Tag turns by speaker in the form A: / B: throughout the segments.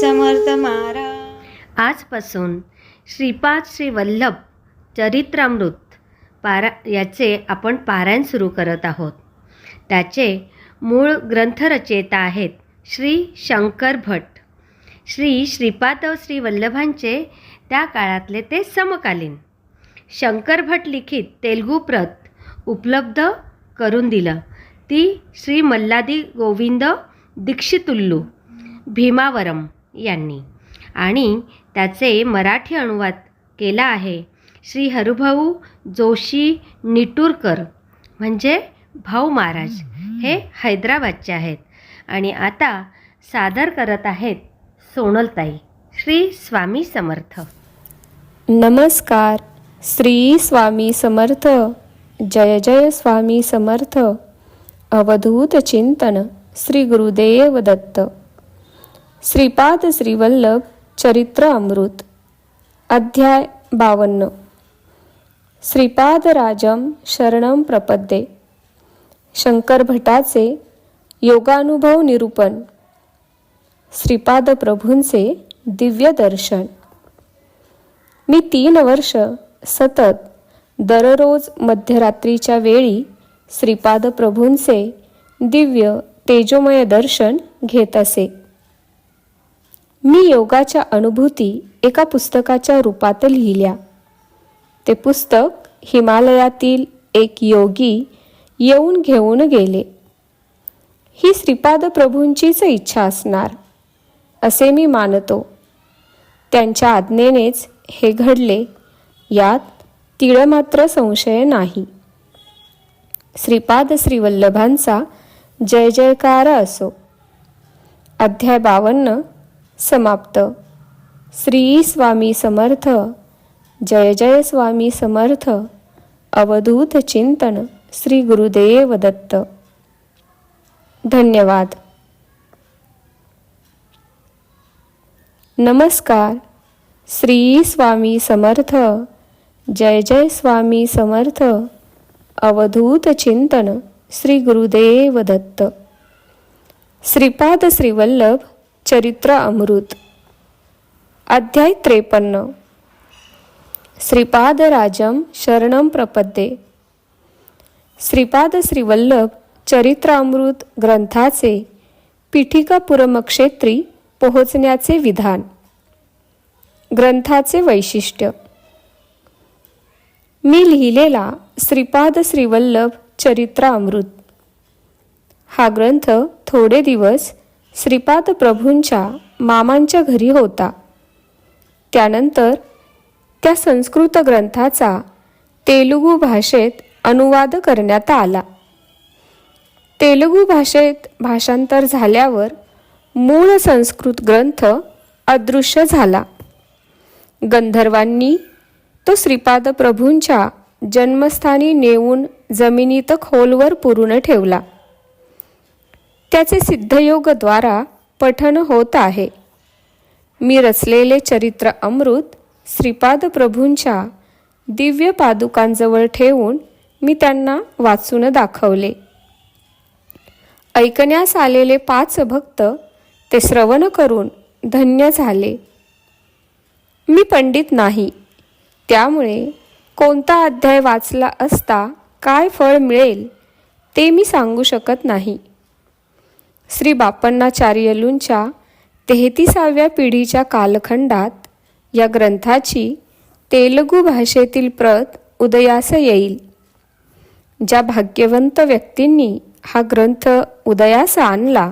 A: समर्थ महाराज. आजपासून श्रीपाद श्री वल्लभ चरित्रामृत पारा याचे आपण पारायण सुरू करत आहोत. त्याचे मूळ ग्रंथरचयिता आहेत श्री शंकर भट. श्री श्रीपाद श्री वल्लभांचे त्या काळातले ते समकालीन. शंकर भट लिखित तेलगू प्रत उपलब्ध करून दिलं. ती श्री मल्लादी गोविंद दीक्षितुल्लू भीमावरम यांनी. आणि त्याचे मराठी अनुवाद केला आहे श्री हरुभाऊ जोशी निटूरकर म्हणजे भाऊ महाराज. हे हैदराबादचे आहेत. आणि आता सादर करत आहेत सोनलताई श्री स्वामी समर्थ.
B: नमस्कार. श्री स्वामी समर्थ. जय जय स्वामी समर्थ. अवधूत चिंतन श्री गुरुदेव दत्त. श्रीपाद श्रीवल्लभ चरित्र अमृत अध्याय बावन्न. श्रीपादराजम शरणम प्रपद्ये. शंकर भटाचे योगानुभव निरूपण. श्रीपाद प्रभूंचे दिव्य दर्शन. मी तीन वर्ष सतत दररोज मध्यरात्रीच्या वेळी श्रीपाद प्रभूंचे दिव्य तेजोमय दर्शन घेत असे. मी योगाच्या अनुभूती एका पुस्तकाच्या रूपात लिहिल्या. ते पुस्तक हिमालयातील एक योगी येऊन घेऊन गेले. ही श्रीपाद प्रभूंचीच इच्छा असणार असे मी मानतो. त्यांच्या आज्ञेनेच हे घडले यात तिळमात्र संशय नाही. श्रीपाद श्रीवल्लभांचा जय जयकार असो. अध्याय बावन्न समाप्त. श्री स्वामी समर्थ. जय जय स्वामी समर्थ. अवधूत चिंतन श्री गुरुदेव दत्त. धन्यवाद. नमस्कार. श्री स्वामी समर्थ. जय जय स्वामी समर्थ. अवधूत चिंतन श्री गुरुदेव दत्त. श्रीपाद श्रीवल्लभ चरित्र अमृत. अध्याय त्रेपन्न. श्रीपादराजम शरणम प्रपद्ये. श्रीपाद श्रीवल्लभ चरित्र अमृत ग्रंथाचे पीठिकापुरमक्षेत्री पोहोचण्याचे विधान. ग्रंथाचे वैशिष्ट्य. मी लिहिलेला श्रीपाद श्रीवल्लभ चरित्र अमृत. हा ग्रंथ थोडे दिवस श्रीपाद प्रभूंच्या मामांच्या घरी होता. त्यानंतर त्या संस्कृत ग्रंथाचा तेलुगू भाषेत अनुवाद करण्यात आला. तेलुगू भाषेत भाषांतर झाल्यावर मूळ संस्कृत ग्रंथ अदृश्य झाला. गंधर्वांनी तो श्रीपाद प्रभूंच्या जन्मस्थानी नेऊन जमिनीत खोलवर पुरून ठेवला. त्याचे सिद्धयोगद्वारा पठन होत आहे. मी रचलेले चरित्र अमृत श्रीपाद प्रभूंच्या दिव्य पादुकांजवळ ठेवून मी त्यांना वाचून दाखवले. ऐकण्यास आलेले पाच भक्त ते श्रवण करून धन्य झाले. मी पंडित नाही. त्यामुळे कोणता अध्याय वाचला असता काय फळ मिळेल ते मी सांगू शकत नाही. श्री बापण्णाचार्यलूंच्या तेहतीसाव्या पिढीच्या कालखंडात या ग्रंथाची तेलुगू भाषेतील प्रत उदयास येईल. ज्या भाग्यवंत व्यक्तींनी हा ग्रंथ उदयास आणला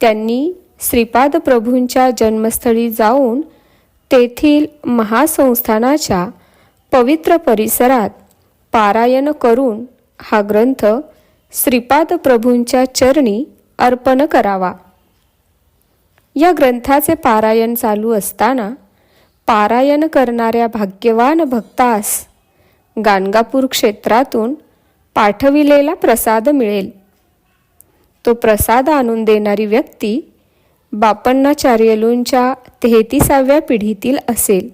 B: त्यांनी श्रीपाद प्रभूंच्या जन्मस्थळी जाऊन तेथील महासंस्थानाच्या पवित्र परिसरात पारायण करून हा ग्रंथ श्रीपाद प्रभूंच्या चरणी अर्पण करावा. या ग्रंथाचे पारायण चालू असताना पारायण करणाऱ्या भाग्यवान भक्तास गाणगापूर क्षेत्रातून पाठविलेला प्रसाद मिळेल. तो प्रसाद आणून देणारी व्यक्ती बापण्णाचार्यलूंच्या तेहतीसाव्या पिढीतील असेल.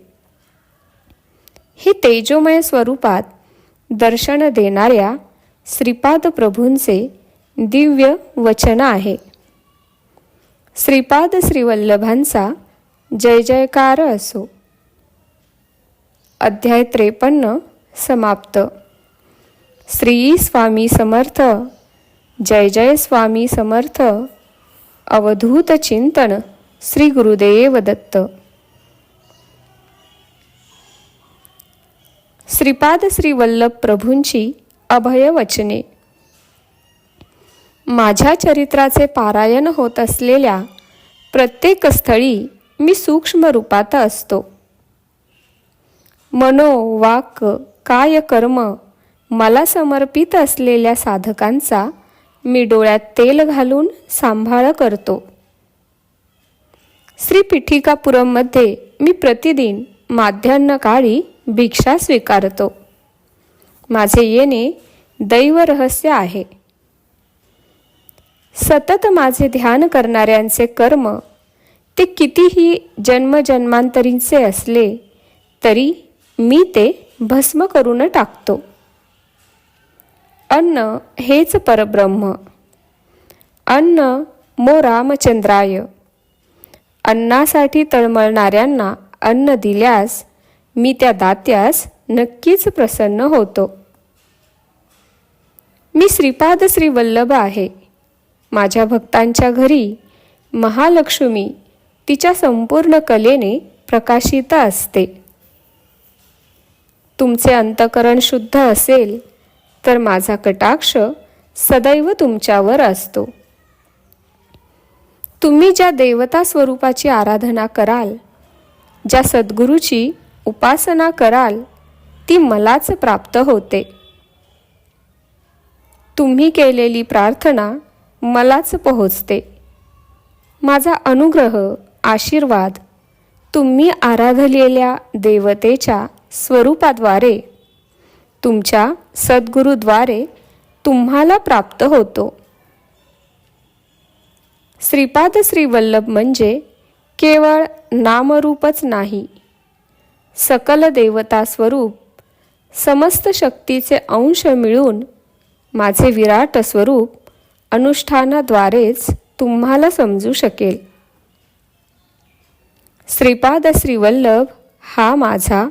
B: ही तेजोमय स्वरूपात दर्शन देणाऱ्या श्रीपाद प्रभूंचे दिव्य वचन आहे. श्रीपाद श्रीवल्लभांचा जय जयकार असो. अध्याय त्रेपन्न समाप्त. श्री स्वामी समर्थ जय जय स्वामी समर्थ अवधूत चिंतन श्री गुरुदेव दत्त. श्रीपाद श्रीवल्लभ प्रभूंची अभयवचने. माझ्या चरित्राचे पारायण होत असलेल्या प्रत्येक स्थळी मी सूक्ष्म रूपात असतो. मनो वाक काय कर्म मला समर्पित असलेल्या साधकांचा मी डोळ्यात तेल घालून सांभाळ करतो. श्री पिठिकापुरममध्ये मी प्रतिदिन माध्यान्ह काळी भिक्षा स्वीकारतो. माझे येणे दैव रहस्य आहे. सतत माझे ध्यान करणाऱ्यांचे कर्म ते कितीही जन्मजन्मांतरींचे असले तरी मी ते भस्म करून टाकतो. अन्न हेच परब्रह्म. अन्न मो रामचंद्राय. अन्नासाठी तळमळणाऱ्यांना अन्न दिल्यास मी त्या दात्यास नक्कीच प्रसन्न होतो. मी श्रीपाद श्री वल्लभ आहे. माझ्या भक्तांच्या घरी महालक्ष्मी तिच्या संपूर्ण कलेने प्रकाशित असते. तुमचे अंतकरण शुद्ध असेल तर माझा कटाक्ष सदैव तुमच्यावर असतो. तुम्ही ज्या देवता स्वरूपाची आराधना कराल ज्या सद्गुरूची उपासना कराल ती मलाच प्राप्त होते. तुम्ही केलेली प्रार्थना मलाच पोहोचते. माझा अनुग्रह आशीर्वाद तुम्ही आराधलेल्या देवतेच्या स्वरूपाद्वारे तुमच्या सद्गुरूद्वारे तुम्हाला प्राप्त होतो. श्रीपाद श्रीवल्लभ म्हणजे केवळ नामरूपच नाही सकल देवता स्वरूप समस्त शक्तीचे अंश मिळून माझे विराट स्वरूप अनुष्ठानाद्वारेच तुम्हाला समजू शकेल. श्रीपाद श्रीवल्लभ हा माझा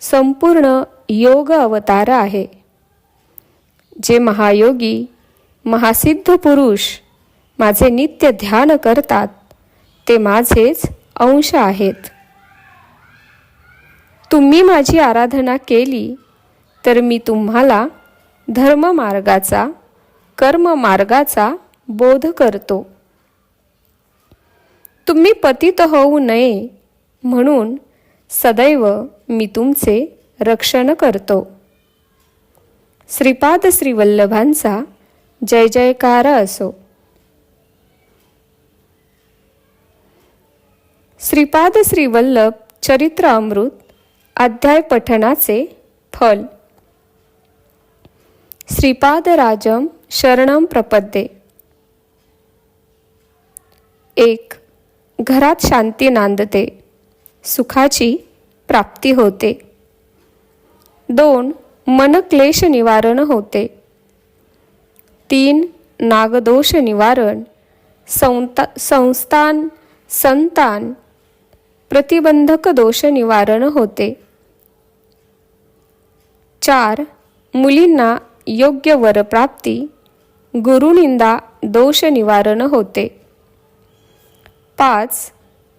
B: संपूर्ण योग अवतार आहे. जे महायोगी महासिद्ध पुरुष माझे नित्य ध्यान करतात ते माझेच अंश आहेत. तुम्ही माझी आराधना केली तर मी तुम्हाला धर्ममार्गाचा कर्म मार्गाचा बोध करतो. तुम्ही पतित होऊ नये म्हणून सदैव मी तुमचे रक्षण करतो. श्रीपाद श्रीवल्लभांचा जय जयकार असो. श्रीपाद श्रीवल्लभ चरित्र अमृत अध्याय पठणाचे फल. श्रीपादराजम शरणम प्रपद्ये. एक घरात शांती नांदते. सुखाची प्राप्ती होते. दोन मनक्लेश निवारण होते. तीन नागदोष निवारण. संता संस्थान संतान प्रतिबंधक दोष निवारण होते. चार मुलींना योग्य वरप्राप्ती गुरुनिंदा दोष निवारण होते. पाच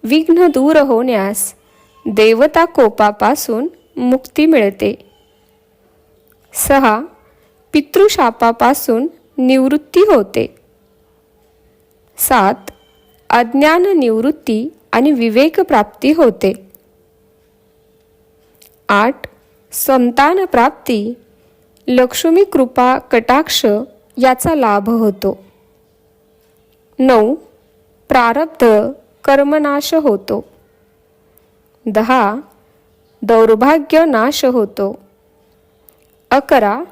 B: विघ्न दूर होण्यास देवता कोपापासून मुक्ती मिळते. सहा पितृशापापासून निवृत्ती होते. सात अज्ञान निवृत्ती आणि विवेक प्राप्ती होते. आठ संतान प्राप्ती लक्ष्मी कृपा कटाक्ष याचा लाभ होतो. नऊ. प्रारब्ध कर्मनाश होतो. दहा. दौर्भाग्य नाश होतो. अकरा.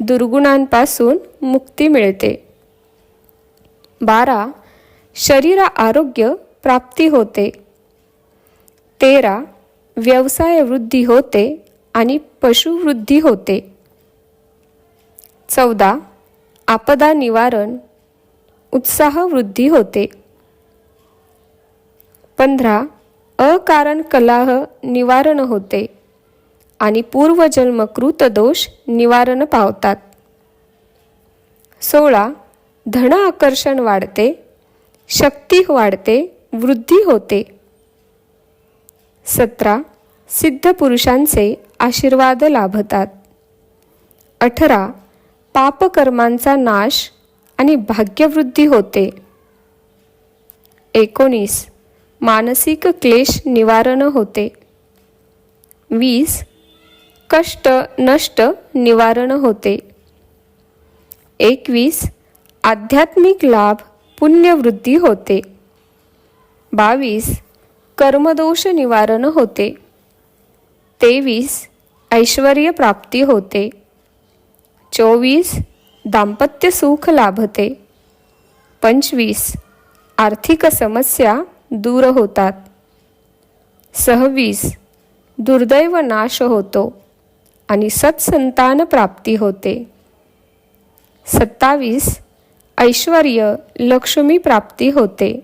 B: दुर्गुणांपासून मुक्ती मिळते. बारा. शरीर आरोग्य प्राप्ती होते. तेरा. व्यवसाय वृद्धी होते आणि पशुवृद्धी होते. चौदा. आपदा निवारण उत्साह वृद्धी होते. पंधरा अकारण कलाह निवारण होते आणि पूर्वजन्मकृत दोष निवारण पावतात. सोळा धन आकर्षण वाढते शक्ती वाढते वृद्धी होते. सतरा सिद्ध पुरुषांचे आशीर्वाद लाभतात. अठरा पापकर्मांचा नाश आणि भाग्यवृद्धी होते. एकोणीस. मानसिक क्लेश निवारण होते. वीस. कष्ट नष्ट निवारण होते. एकवीस. आध्यात्मिक लाभ पुण्यवृद्धी होते. बावीस. कर्मदोष निवारण होते. तेवीस. ऐश्वर्य प्राप्ती होते. चोवीस दाम्पत्य सुख लाभते. पंचवीस आर्थिक समस्या दूर होतात. सहवीस दुर्दैव नाश होतो आणि सत्संतान प्राप्ती होते. सत्तावीस ऐश्वर्य लक्ष्मी प्राप्ती होते.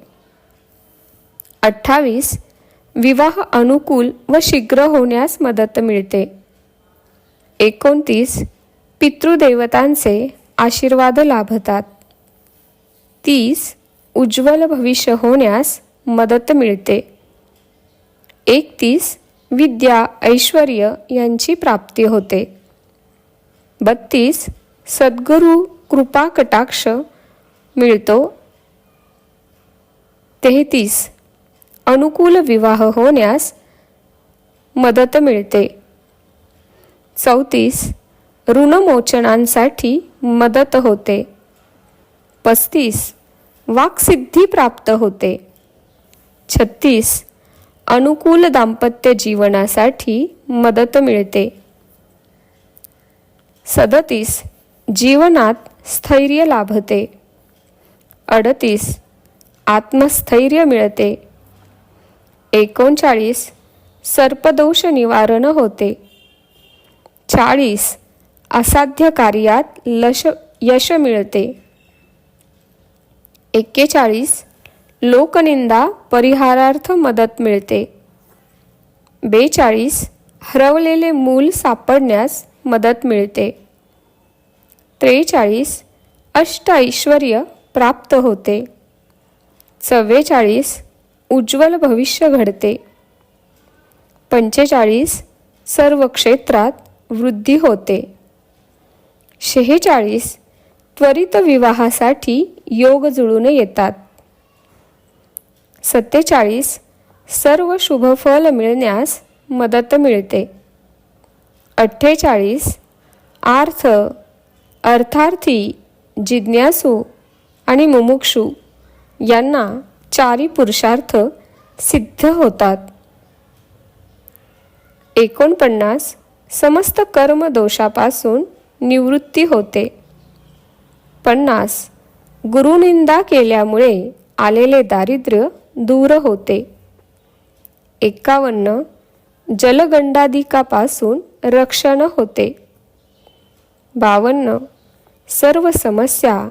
B: अठ्ठावीस विवाह अनुकूल व शीघ्र होण्यास मदत मिळते. एकोणतीस पितृदेवतांचे आशीर्वाद लाभतात. तीस उज्ज्वल भविष्य होण्यास मदत मिळते. एकतीस विद्या ऐश्वर यांची प्राप्ती होते. बत्तीस सद्गुरू कृपा कटाक्ष मिळतो. तेहतीस अनुकूल विवाह होण्यास मदत मिळते. चौतीस ऋणमोचनांसाठी मदत होते. पस्तीस. वाक्सिद्धी प्राप्त होते. छत्तीस. अनुकूल दाम्पत्य जीवनासाठी मदत मिळते. सदतीस. जीवनात स्थैर्य लाभते. अडतीस. आत्मस्थैर्य मिळते. एकोणचाळीस. सर्पदोष निवारण होते. चाळीस. असाध्य कार्यात लश यश मिळते. एक्केचाळीस. लोकनिंदा परिहारार्थ मदत मिळते. बेचाळीस. हरवलेले मूल सापडण्यास मदत मिळते. त्रेचाळीस. अष्ट ऐश्वर प्राप्त होते. चव्वेचाळीस. उज्ज्वल भविष्य घडते. पंचेचाळीस. सर्व क्षेत्रात वृद्धी होते. शेहेचाळीस त्वरित विवाहासाठी योग जुळून येतात. सत्तेचाळीस सर्व शुभफल मिळण्यास मदत मिळते. अठ्ठेचाळीस आर्थ अर्थार्थी जिज्ञासू आणि मुमुक्षू यांना चारी पुरुषार्थ सिद्ध होतात. एकोणपन्नास समस्त कर्म दोषापासून निवृत्ती होते. पन्नास. गुरुनिंदा केल्यामुळे आलेले दारिद्र्य दूर होते. एकावन्न. जलगंडादिकापासून रक्षण होते. बावन्न. सर्व समस्या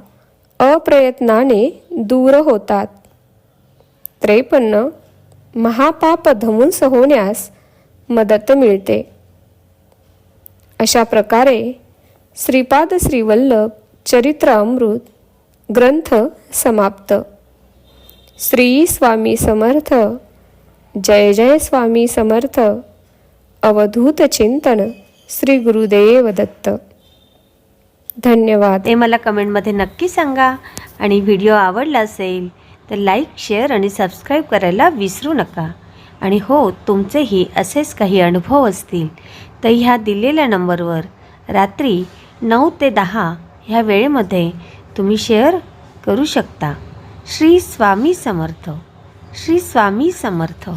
B: अप्रयत्नाने दूर होतात. त्रेपन्न. महापाप ध्वंस होण्यास मदत मिळते. अशा प्रकारे श्रीपाद श्रीवल्लभ चरित्र अमृत ग्रंथ समाप्त. श्री स्वामी समर्थ जय जय स्वामी समर्थ अवधूत चिंतन श्री गुरुदेव दत्त. धन्यवाद.
A: ते मला कमेंटमध्ये नक्की सांगा. आणि व्हिडिओ आवडला असेल तर लाईक शेअर आणि सबस्क्राईब करायला विसरू नका. आणि हो तुमचेही असेच काही अनुभव असतील तर ह्या दिलेल्या नंबरवर रात्री नऊ ते दहा ह्या वेळेमध्ये तुम्ही शेअर करू शकता. श्री स्वामी समर्थ. श्री स्वामी समर्थ.